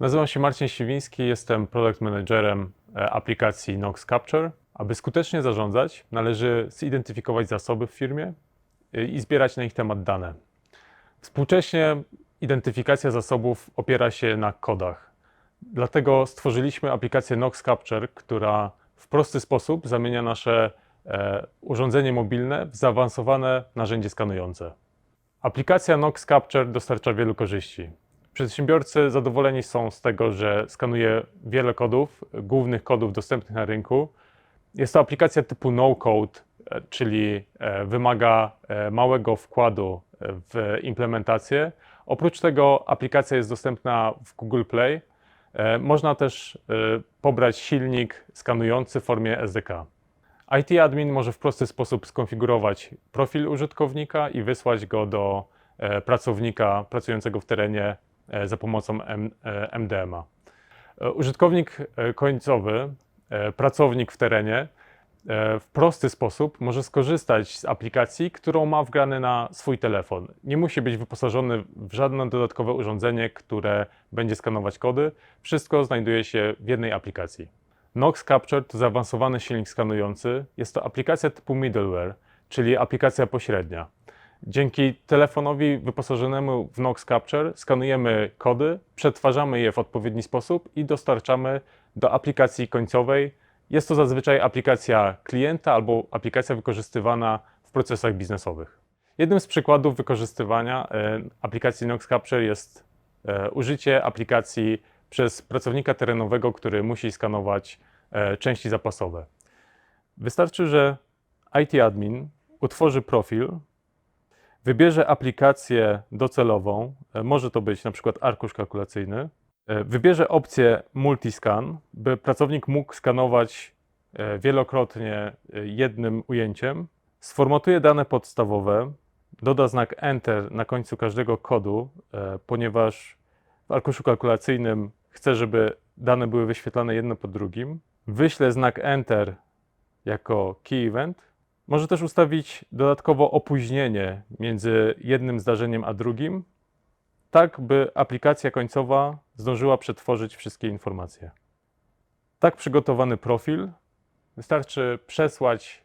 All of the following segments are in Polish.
Nazywam się Marcin Siwiński, jestem product managerem e, aplikacji Nox Capture. Aby skutecznie zarządzać, należy zidentyfikować zasoby w firmie e, i zbierać na ich temat dane. Współcześnie identyfikacja zasobów opiera się na kodach. Dlatego stworzyliśmy aplikację Nox Capture, która w prosty sposób zamienia nasze e, urządzenie mobilne w zaawansowane narzędzie skanujące. Aplikacja Nox Capture dostarcza wielu korzyści. Przedsiębiorcy zadowoleni są z tego, że skanuje wiele kodów, głównych kodów dostępnych na rynku. Jest to aplikacja typu no-code, e, czyli e, wymaga e, małego wkładu w implementację. Oprócz tego aplikacja jest dostępna w Google Play. Można też pobrać silnik skanujący w formie SDK. IT admin może w prosty sposób skonfigurować profil użytkownika i wysłać go do pracownika pracującego w terenie za pomocą M, e, MDMA. E, Użytkownik e, końcowy, e, pracownik w terenie, e, w prosty sposób może skorzystać z aplikacji, którą ma wgrany na swój telefon. Nie musi być wyposażony w żadne dodatkowe urządzenie, które będzie skanować kody. Wszystko znajduje się w jednej aplikacji. Nox Capture to zaawansowany silnik skanujący. Jest to aplikacja typu middleware, czyli aplikacja pośrednia. Dzięki telefonowi wyposażonemu w Nox Capture skanujemy kody, przetwarzamy je w odpowiedni sposób i dostarczamy do aplikacji końcowej. Jest to zazwyczaj aplikacja klienta albo aplikacja wykorzystywana w procesach biznesowych. Jednym z przykładów wykorzystywania e, aplikacji Nox Capture jest e, użycie aplikacji przez pracownika terenowego, który musi skanować e, części zapasowe. Wystarczy, że IT admin utworzy profil, wybierze aplikację docelową, e, może to być na przykład arkusz kalkulacyjny, e, wybierze opcję multiscan, by pracownik mógł skanować e, wielokrotnie jednym ujęciem, sformatuje dane podstawowe, doda znak Enter na końcu każdego kodu, ponieważ w arkuszu kalkulacyjnym chcę, żeby dane były wyświetlane jedno po drugim. Wyślę znak Enter jako key event. Może też ustawić dodatkowo opóźnienie między jednym zdarzeniem a drugim, tak by aplikacja końcowa zdążyła przetworzyć wszystkie informacje. Tak przygotowany profil wystarczy przesłać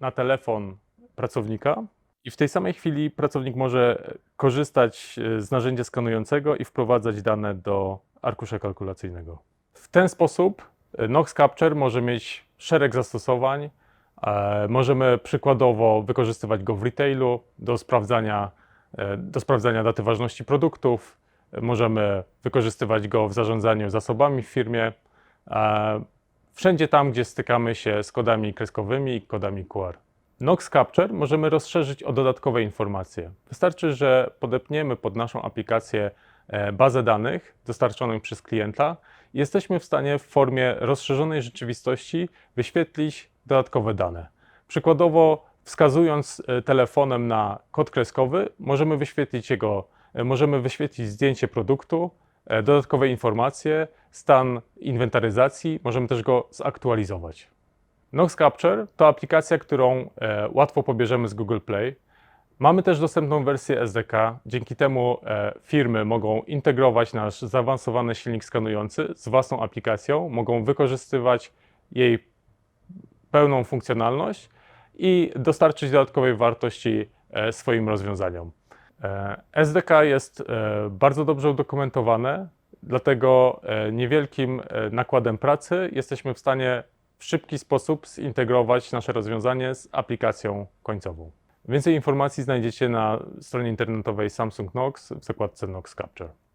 na telefon pracownika i w tej samej chwili pracownik może korzystać e, z narzędzia skanującego i wprowadzać dane do arkusza kalkulacyjnego. W ten sposób e, Nox Capture może mieć szereg zastosowań. E, Możemy przykładowo wykorzystywać go w retailu do sprawdzania, e, do sprawdzania daty ważności produktów. Możemy wykorzystywać go w zarządzaniu zasobami w firmie. E, Wszędzie tam, gdzie stykamy się z kodami kreskowymi i kodami QR. Nox Capture możemy rozszerzyć o dodatkowe informacje. Wystarczy, że podepniemy pod naszą aplikację bazę danych dostarczoną przez klienta i jesteśmy w stanie w formie rozszerzonej rzeczywistości wyświetlić dodatkowe dane. Przykładowo, wskazując e, telefonem na kod kreskowy, możemy wyświetlić jego, e, możemy wyświetlić zdjęcie produktu, e, dodatkowe informacje, stan inwentaryzacji, możemy też go zaktualizować. Nox Capture to aplikacja, którą łatwo pobierzemy z Google Play. Mamy też dostępną wersję SDK. Dzięki temu firmy mogą integrować nasz zaawansowany silnik skanujący z własną aplikacją, mogą wykorzystywać jej pełną funkcjonalność i dostarczyć dodatkowej wartości e, swoim rozwiązaniom. E, SDK jest e, bardzo dobrze udokumentowane, dlatego niewielkim nakładem pracy jesteśmy w stanie w szybki sposób zintegrować nasze rozwiązanie z aplikacją końcową. Więcej informacji znajdziecie na stronie internetowej Samsung Knox w zakładce Knox Capture.